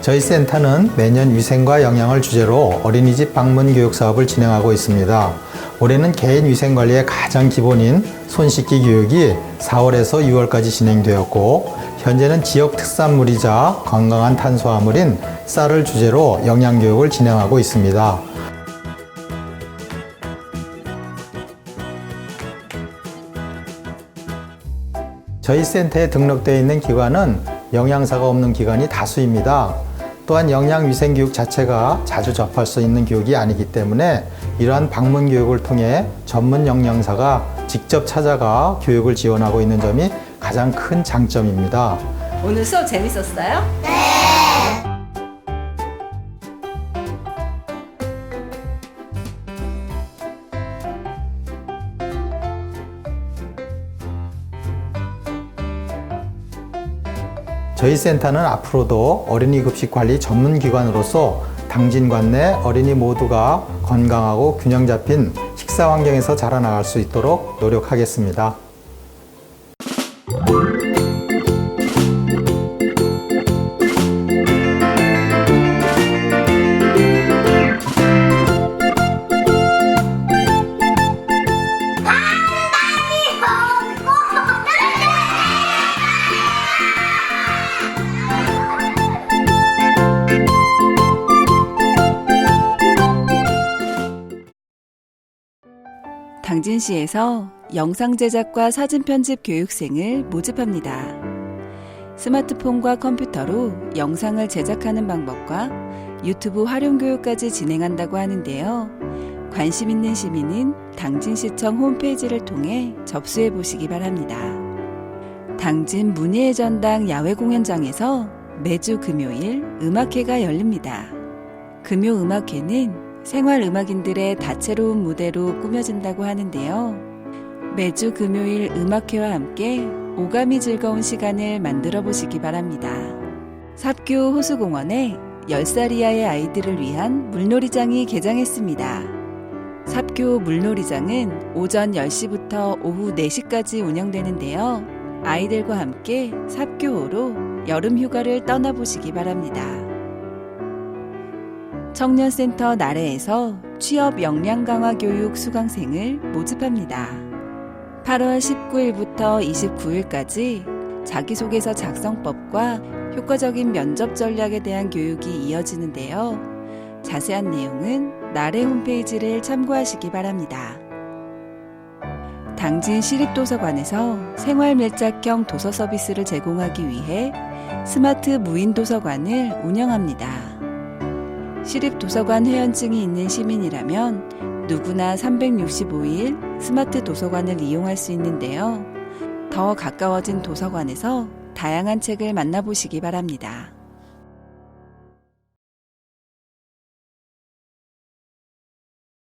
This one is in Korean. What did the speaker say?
저희 센터는 매년 위생과 영양을 주제로 어린이집 방문 교육 사업을 진행하고 있습니다. 올해는 개인 위생 관리의 가장 기본인 손 씻기 교육이 4월에서 6월까지 진행되었고 현재는 지역 특산물이자 건강한 탄수화물인 쌀을 주제로 영양 교육을 진행하고 있습니다. 저희 센터에 등록되어 있는 기관은 영양사가 없는 기관이 다수입니다. 또한 영양위생 교육 자체가 자주 접할 수 있는 교육이 아니기 때문에 이러한 방문 교육을 통해 전문 영양사가 직접 찾아가 교육을 지원하고 있는 점이 가장 큰 장점입니다. 오늘 수업 재밌었어요? 저희 센터는 앞으로도 어린이 급식 관리 전문 기관으로서 당진관 내 어린이 모두가 건강하고 균형 잡힌 식사 환경에서 자라나갈 수 있도록 노력하겠습니다. 당진시에서 영상 제작과 사진 편집 교육생을 모집합니다. 스마트폰과 컴퓨터로 영상을 제작하는 방법과 유튜브 활용 교육까지 진행한다고 하는데요. 관심 있는 시민은 당진시청 홈페이지를 통해 접수해 보시기 바랍니다. 당진 문예의 전당 야외 공연장에서 매주 금요일 음악회가 열립니다. 금요 음악회는 생활 음악인들의 다채로운 무대로 꾸며진다고 하는데요. 매주 금요일 음악회와 함께 오감이 즐거운 시간을 만들어 보시기 바랍니다. 삽교 호수공원에 10살 이하의 아이들을 위한 물놀이장이 개장했습니다. 삽교 물놀이장은 오전 10시부터 오후 4시까지 운영되는데요. 아이들과 함께 삽교호로 여름 휴가를 떠나보시기 바랍니다. 청년센터 나래에서 취업 역량 강화 교육 수강생을 모집합니다. 8월 19일부터 29일까지 자기소개서 작성법과 효과적인 면접 전략에 대한 교육이 이어지는데요. 자세한 내용은 나래 홈페이지를 참고하시기 바랍니다. 당진 시립도서관에서 생활 밀착형 도서 서비스를 제공하기 위해 스마트 무인 도서관을 운영합니다. 시립도서관 회원증이 있는 시민이라면 누구나 365일 스마트 도서관을 이용할 수 있는데요. 더 가까워진 도서관에서 다양한 책을 만나보시기 바랍니다.